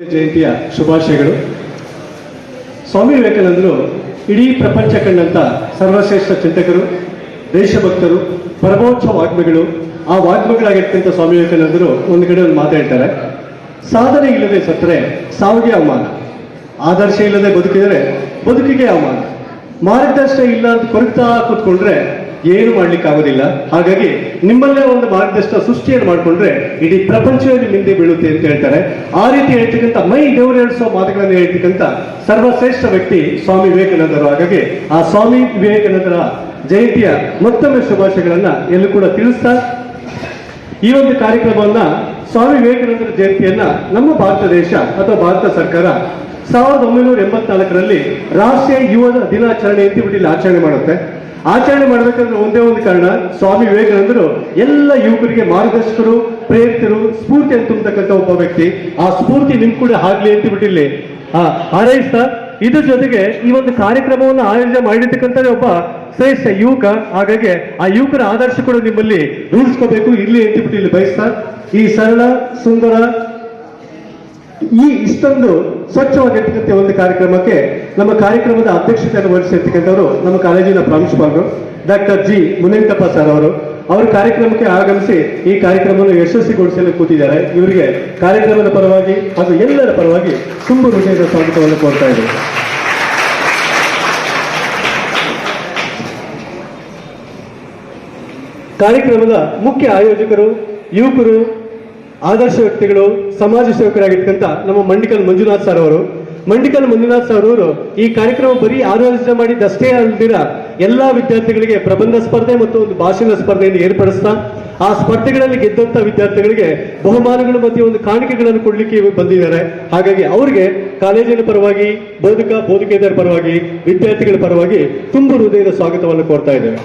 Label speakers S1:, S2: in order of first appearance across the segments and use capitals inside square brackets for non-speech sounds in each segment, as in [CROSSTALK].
S1: ಜಯಂತಿಯ ಶುಭಾಶಯಗಳು. ಸ್ವಾಮಿ ವಿವೇಕಾನಂದರು ಇಡೀ ಪ್ರಪಂಚ ಕಂಡಂತ ಸರ್ವಶ್ರೇಷ್ಠ ಚಿಂತಕರು, ದೇಶಭಕ್ತರು, ಪರಮೋಚ್ಚ ವಾಗ್ಮಿಗಳು. ಆ ವಾಗ್ಮಿಗಳಾಗಿರ್ತಕ್ಕಂಥ ಸ್ವಾಮಿ ವಿವೇಕಾನಂದರು ಒಂದು ಕಡೆ ಒಂದು ಮಾತಾಡ್ತಾರೆ ಸಾಧನೆ ಇಲ್ಲದೆ ಸತ್ತರೆ ಸಾವಿಗೆ ಅವಮಾನ. ಆದರ್ಶ ಇಲ್ಲದೆ ಬದುಕಿದರೆ ಬದುಕಿಗೆ ಅವಮಾನ. ಮಾರ್ಗದರ್ಶನ ಇಲ್ಲ ಅಂತ ಕೊರಗ್ತಾ ಕೂತ್ಕೊಂಡ್ರೆ ಏನು ಮಾಡ್ಲಿಕ್ಕೆ ಆಗೋದಿಲ್ಲ. ಹಾಗಾಗಿ ನಿಮ್ಮಲ್ಲೇ ಒಂದು ಮಾರ್ಗದರ್ಶನ ಸೃಷ್ಟಿಯನ್ನು ಮಾಡಿಕೊಂಡ್ರೆ ಇಡೀ ಪ್ರಪಂಚವೇ ನಿಮ್ಮ ಹಿಂದೆ ಬೀಳುತ್ತೆ ಅಂತ ಹೇಳ್ತಾರೆ. ಆ ರೀತಿ ಹೇಳ್ತಕ್ಕಂಥ ಮೈ ದೇವರೇಳಿಸುವ ಮಾತುಗಳನ್ನು ಹೇಳ್ತಕ್ಕಂಥ ಸರ್ವಶ್ರೇಷ್ಠ ವ್ಯಕ್ತಿ ಸ್ವಾಮಿ ವಿವೇಕಾನಂದರು. ಹಾಗಾಗಿ ಆ ಸ್ವಾಮಿ ವಿವೇಕಾನಂದರ ಜಯಂತಿಯ ಮತ್ತೊಮ್ಮೆ ಶುಭಾಶಯಗಳನ್ನ ಎಲ್ಲೂ ಕೂಡ ತಿಳಿಸ್ತಾ ಈ ಒಂದು ಕಾರ್ಯಕ್ರಮವನ್ನ ಸ್ವಾಮಿ ವಿವೇಕಾನಂದರ ಜಯಂತಿಯನ್ನ ನಮ್ಮ ಭಾರತ ದೇಶ ಅಥವಾ ಭಾರತ ಸರ್ಕಾರ ಸಾವಿರದ ಒಂಬೈನೂರ ಎಂಬತ್ನಾಲ್ಕರಲ್ಲಿ ರಾಷ್ಟ್ರೀಯ ಯುವ ದಿನಾಚರಣೆ ಅಂತ ಇಲ್ಲಿ ಆಚರಣೆ ಮಾಡುತ್ತೆ. ಆಚರಣೆ ಮಾಡಬೇಕಂದ್ರೆ ಒಂದೇ ಒಂದು ಕಾರಣ. ಸ್ವಾಮಿ ವಿವೇಕಾನಂದರು ಎಲ್ಲ ಯುವಕರಿಗೆ ಮಾರ್ಗದರ್ಶಕರು, ಪ್ರೇರಿತರು ಸ್ಫೂರ್ತಿ ಅಂತ ತುಂಬತಕ್ಕಂಥ ಒಬ್ಬ ವ್ಯಕ್ತಿ. ಆ ಸ್ಫೂರ್ತಿ ನಿಮ್ ಕೂಡ ಆಗ್ಲಿ ಅಂತ ಬಿಟ್ಟಿಲ್ಲಿ ಹಾರೈಸ್ತಾ ಇದ್ರ ಜೊತೆಗೆ ಈ ಒಂದು ಕಾರ್ಯಕ್ರಮವನ್ನು ಆಯೋಜನೆ ಮಾಡಿರ್ತಕ್ಕಂಥ ಒಬ್ಬ ಶ್ರೇಷ್ಠ ಯುವಕ. ಹಾಗಾಗಿ ಆ ಯುವಕರ ಆದರ್ಶ ಕೂಡ ನಿಮ್ಮಲ್ಲಿ ರೂಢಿಸ್ಕೋಬೇಕು, ಇರ್ಲಿ ಅಂತ ಬಿಟ್ಟು ಇಲ್ಲಿ ಬಯಸ್ತಾ ಈ ಸರಳ, ಸುಂದರ ಈ ಇಷ್ಟೊಂದು ಸ್ವಚ್ಛವಾಗಿರ್ತಕ್ಕಂಥ ಒಂದು ಕಾರ್ಯಕ್ರಮಕ್ಕೆ ನಮ್ಮ ಕಾರ್ಯಕ್ರಮದ ಅಧ್ಯಕ್ಷತೆಯನ್ನು ವಹಿಸಿರ್ತಕ್ಕಂಥವರು ನಮ್ಮ ಕಾಲೇಜಿನ ಪ್ರಾಂಶುಪಾಲರು ಡಾಕ್ಟರ್ ಜಿ ಮುನೇಂಕಪ್ಪ ಸರ್ ಅವರು. ಅವರು ಕಾರ್ಯಕ್ರಮಕ್ಕೆ ಆಗಮಿಸಿ ಈ ಕಾರ್ಯಕ್ರಮವನ್ನು ಯಶಸ್ವಿಗೊಳಿಸಲು ಕೂತಿದ್ದಾರೆ. ಇವರಿಗೆ ಕಾರ್ಯಕ್ರಮದ ಪರವಾಗಿ ಹಾಗೂ ಎಲ್ಲರ ಪರವಾಗಿ ತುಂಬ ಹೃದಯದ ಸ್ವಾಗತವನ್ನು ಕೋರ್ತಾ ಇದ್ದಾರೆ ಕಾರ್ಯಕ್ರಮದ ಮುಖ್ಯ ಆಯೋಜಕರು, ಯುವಕರು ಆದರ್ಶ ವ್ಯಕ್ತಿಗಳು, ಸಮಾಜ ಸೇವಕರಾಗಿರ್ತಕ್ಕಂಥ ನಮ್ಮ ಮಂಡಿಕಲ್ ಮಂಜುನಾಥ್ ಸರ್ ಅವರು. ಮಂಡಿಕಲ್ ಮಂಜುನಾಥ್ ಸರ್ ಅವರು ಈ ಕಾರ್ಯಕ್ರಮ ಬರೀ ಆಯೋಜನೆ ಮಾಡಿದ್ದಷ್ಟೇ ಅಲ್ದಿರ ಎಲ್ಲಾ ವಿದ್ಯಾರ್ಥಿಗಳಿಗೆ ಪ್ರಬಂಧ ಸ್ಪರ್ಧೆ ಮತ್ತು ಒಂದು ಭಾಷಣ ಸ್ಪರ್ಧೆಯನ್ನು ಏರ್ಪಡಿಸ್ತಾ, ಆ ಸ್ಪರ್ಧೆಗಳಲ್ಲಿ ಗೆದ್ದಂತ ವಿದ್ಯಾರ್ಥಿಗಳಿಗೆ ಬಹುಮಾನಗಳು ಮತ್ತು ಒಂದು ಕಾಣಿಕೆಗಳನ್ನು ಕೊಡ್ಲಿಕ್ಕೆ ಬಂದಿದ್ದಾರೆ. ಹಾಗಾಗಿ ಅವರಿಗೆ ಕಾಲೇಜಿನ ಪರವಾಗಿ, ಬೋಧಕ, ಬೋಧಕೇತರ ಪರವಾಗಿ, ವಿದ್ಯಾರ್ಥಿಗಳ ಪರವಾಗಿ ತುಂಬ ಹೃದಯದ ಸ್ವಾಗತವನ್ನು ಕೋರ್ತಾ ಇದ್ದೇವೆ.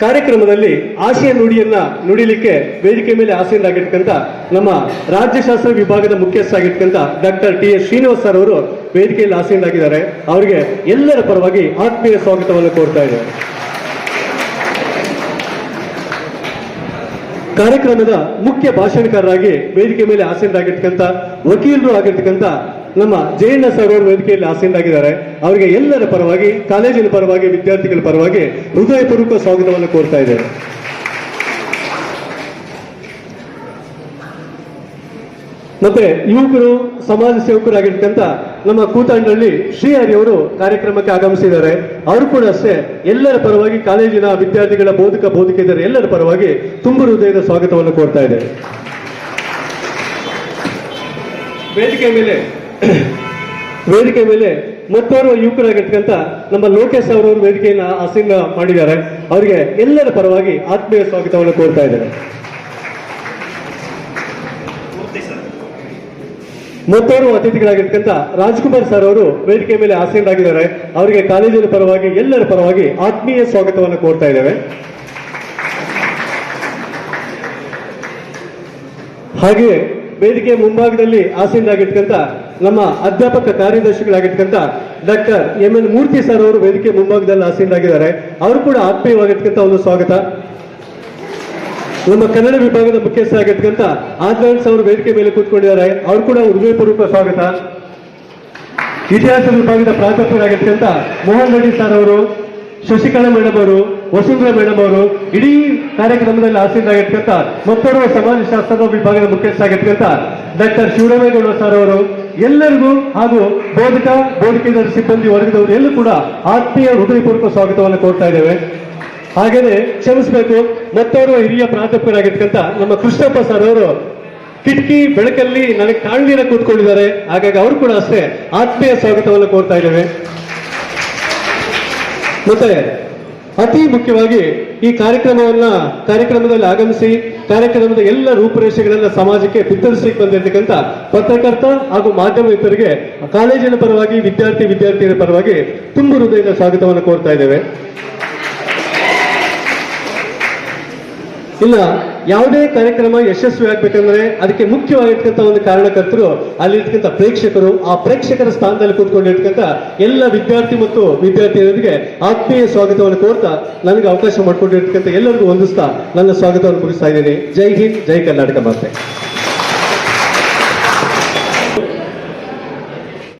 S1: ಕಾರ್ಯಕ್ರಮದಲ್ಲಿ ಆಶಯ ನುಡಿಯನ್ನ ನುಡಿಲಿಕ್ಕೆ ವೇದಿಕೆ ಮೇಲೆ ಆಸೆಯಿಂದಾಗಿರ್ತಕ್ಕಂಥ ನಮ್ಮ ರಾಜ್ಯಶಾಸ್ತ್ರ ವಿಭಾಗದ ಮುಖ್ಯಸ್ಥರಾಗಿರ್ತಕ್ಕಂಥ doctor T S Srinivas sir ಅವರು ವೇದಿಕೆಯಲ್ಲಿ ಆಸೆಯಿಂದಾಗಿದ್ದಾರೆ ಅವರಿಗೆ ಎಲ್ಲರ ಪರವಾಗಿ ಆತ್ಮೀಯ ಸ್ವಾಗತವನ್ನು ಕೋರ್ತಾ ಇದೆ. ಕಾರ್ಯಕ್ರಮದ ಮುಖ್ಯ ಭಾಷಣಕಾರರಾಗಿ ವೇದಿಕೆ ಮೇಲೆ ಆಸೆಯಿಂದಾಗಿರ್ತಕ್ಕಂಥ ವಕೀಲರು ಆಗಿರ್ತಕ್ಕಂಥ ನಮ್ಮ ಜಯಣ್ಣ ಸರ್ ಅವರು ವೇದಿಕೆಯಲ್ಲಿ ಆಸೀನರಾಗಿದ್ದಾರೆ. ಅವರಿಗೆ ಎಲ್ಲರ ಪರವಾಗಿ, ಕಾಲೇಜಿನ ಪರವಾಗಿ, ವಿದ್ಯಾರ್ಥಿಗಳ ಪರವಾಗಿ ಹೃದಯಪೂರ್ವಕ ಸ್ವಾಗತವನ್ನು ಕೋರ್ತಾ ಇದ್ದೇವೆ ಮತ್ತೆ ಯುವಕರು, ಸಮಾಜ ಸೇವಕರಾಗಿರ್ತಕ್ಕಂಥ ನಮ್ಮ ಕೂತಂಡಳ್ಳಿ ಶ್ರೀಹರಿ ಅವರು ಕಾರ್ಯಕ್ರಮಕ್ಕೆ ಆಗಮಿಸಿದ್ದಾರೆ. ಅವರು ಕೂಡ ಅಷ್ಟೇ ಎಲ್ಲರ ಪರವಾಗಿ ಕಾಲೇಜಿನ ವಿದ್ಯಾರ್ಥಿಗಳ ಬೋಧಕ ಬೋಧಕಿದ್ದಾರೆ ಎಲ್ಲರ ಪರವಾಗಿ ತುಂಬ ಹೃದಯದ ಸ್ವಾಗತವನ್ನು ಕೋರ್ತಾ ಇದ್ದಾರೆ ವೇದಿಕೆ ಮೇಲೆ [COUGHS] ವೇದಿಕೆ ಮೇಲೆ ಮತ್ತೋರ್ವ ಯುವಕರಾಗಿರ್ತಕ್ಕಂಥ ನಮ್ಮ ಲೋಕೇಶ್ ಅವರವರು ವೇದಿಕೆಯನ್ನು ಆಸೀನ ಮಾಡಿದ್ದಾರೆ. ಅವರಿಗೆ ಎಲ್ಲರ ಪರವಾಗಿ ಆತ್ಮೀಯ ಸ್ವಾಗತವನ್ನು ಕೋರ್ತಾ ಇದ್ದಾರೆ ಮತ್ತೋರ್ವ ಅತಿಥಿಗಳಾಗಿರ್ತಕ್ಕಂಥ ರಾಜ್ಕುಮಾರ್ ಸರ್ ಅವರು ವೇದಿಕೆ ಮೇಲೆ ಆಸೀನರಾಗಿದ್ದಾರೆ. ಅವರಿಗೆ ಕಾಲೇಜಿನ ಪರವಾಗಿ ಎಲ್ಲರ ಪರವಾಗಿ ಆತ್ಮೀಯ ಸ್ವಾಗತವನ್ನು ಕೋರ್ತಾ ಇದ್ದೇವೆ. ಹಾಗೆಯೇ ವೇದಿಕೆಯ ಮುಂಭಾಗದಲ್ಲಿ ಆಸೀನರಾಗಿರ್ತಕ್ಕಂಥ ನಮ್ಮ ಅಧ್ಯಾಪಕ ಕಾರ್ಯದರ್ಶಿಗಳಾಗಿರ್ತಕ್ಕಂಥ doctor M N Murthy sir ಅವರು ವೇದಿಕೆ ಮುಂಭಾಗದಲ್ಲಿ ಆಸೀನರಾಗಿದ್ದಾರೆ. ಅವರು ಕೂಡ ಆತ್ಮೀಯವಾಗಿರ್ತಕ್ಕಂಥ ಒಂದು ಸ್ವಾಗತ. ನಮ್ಮ ಕನ್ನಡ ವಿಭಾಗದ ಮುಖ್ಯಸ್ಥರಾಗಿರ್ತಕ್ಕಂಥ ಆದ್ರಾನ್ಸ್ ಅವರು ವೇದಿಕೆ ಮೇಲೆ ಕೂತ್ಕೊಂಡಿದ್ದಾರೆ. ಅವರು ಕೂಡ ಹೃದಯಪೂರ್ವಕ ಸ್ವಾಗತ. ಇತಿಹಾಸ ವಿಭಾಗದ ಪ್ರಾಧ್ಯಾಪಕರಾಗಿರ್ತಕ್ಕಂಥ ಮೋಹನ್ ರೆಡ್ಡಿ ಸರ್ ಅವರು, ಶಶಿಕಲಾ ಮೇಡಮ್ ಅವರು, ವಸುಂಧರಾ ಮೇಡಮ್ ಅವರು, ಇಡೀ ಕಾರ್ಯಕ್ರಮದಲ್ಲಿ ಆಸೀನರಾಗಿರ್ತಕ್ಕಂಥ ಸಮಾಜ ಸಮಾಜಶಾಸ್ತ್ರದ ವಿಭಾಗದ ಮುಖ್ಯಸ್ಥರಾಗಿರ್ತಕ್ಕಂಥ ಡಾಕ್ಟರ್ ಶಿವರಾಮೇಗೌಡ ಸರ್ ಅವರು ಎಲ್ಲರಿಗೂ ಹಾಗೂ ಬೋಧಕ ಬೋಧಕೇತರ ಸಿಬ್ಬಂದಿ ವರ್ಗದವರು ಎಲ್ಲೂ ಕೂಡ ಆತ್ಮೀಯ ಹೃದಯಪೂರ್ವಕ ಸ್ವಾಗತವನ್ನು ಕೋರ್ತಾ ಇದ್ದೇವೆ. ಹಾಗೇನೆ ಕ್ಷಮಿಸಬೇಕು. ಮತ್ತವರು ಹಿರಿಯ ಪ್ರಾಧ್ಯಾಪಕರಾಗಿರ್ತಕ್ಕಂಥ ನಮ್ಮ ಕೃಷ್ಣಪ್ಪ ಸರ್ ಅವರು ಕಿಟಕಿ ಬೆಳಕಲ್ಲಿ ನನಗೆ ಕಾಳಿನ ಕೂತ್ಕೊಂಡಿದ್ದಾರೆ. ಹಾಗಾಗಿ ಅವರು ಕೂಡ ಅಷ್ಟೇ ಆತ್ಮೀಯ ಸ್ವಾಗತವನ್ನು ಕೋರ್ತಾ ಇದ್ದೇವೆ. ಮತ್ತೆ ಅತಿ ಮುಖ್ಯವಾಗಿ ಈ ಕಾರ್ಯಕ್ರಮವನ್ನ ಕಾರ್ಯಕ್ರಮದಲ್ಲಿ ಆಗಮಿಸಿ, ಕಾರ್ಯಕ್ರಮದ ಎಲ್ಲ ರೂಪುರೇಷೆಗಳನ್ನ ಸಮಾಜಕ್ಕೆ ಬಿತ್ತರಿಸಲಿಕ್ಕೆ ಬಂದಿರತಕ್ಕಂಥ ಪತ್ರಕರ್ತ ಹಾಗೂ ಮಾಧ್ಯಮ ಮಿತ್ರರಿಗೆ ಕಾಲೇಜಿನ ಪರವಾಗಿ, ವಿದ್ಯಾರ್ಥಿ, ವಿದ್ಯಾರ್ಥಿಗಳ ಪರವಾಗಿ ತುಂಬು ಹೃದಯದ ಸ್ವಾಗತವನ್ನು ಕೋರ್ತಾ ಇದ್ದೇವೆ. ಇನ್ನ ಯಾವುದೇ ಕಾರ್ಯಕ್ರಮ ಯಶಸ್ವಿ ಆಗ್ಬೇಕಂದ್ರೆ ಅದಕ್ಕೆ ಮುಖ್ಯವಾಗಿರ್ತಕ್ಕಂಥ ಒಂದು ಕಾರಣಕರ್ತರು ಅಲ್ಲಿರ್ತಕ್ಕಂಥ ಪ್ರೇಕ್ಷಕರು, ಆ ಪ್ರೇಕ್ಷಕರ ಸ್ಥಾನದಲ್ಲಿ ಕೂತ್ಕೊಂಡಿರ್ತಕ್ಕಂಥ ಎಲ್ಲ ವಿದ್ಯಾರ್ಥಿ ಮತ್ತು ವಿದ್ಯಾರ್ಥಿನಿಯರಿಗೆ ಆತ್ಮೀಯ ಸ್ವಾಗತವನ್ನು ಕೋರ್ತಾ ನನಗೆ ಅವಕಾಶ ಮಾಡಿಕೊಂಡಿರ್ತಕ್ಕಂಥ ಎಲ್ಲರಿಗೂ ಹೊಂದಿಸ್ತಾ ನನ್ನ ಸ್ವಾಗತವನ್ನು ಮುಗಿಸ್ತಾ ಇದ್ದೀನಿ. ಜೈ ಹಿಂದ್, ಜೈ ಕರ್ನಾಟಕ ಮಾತೆ.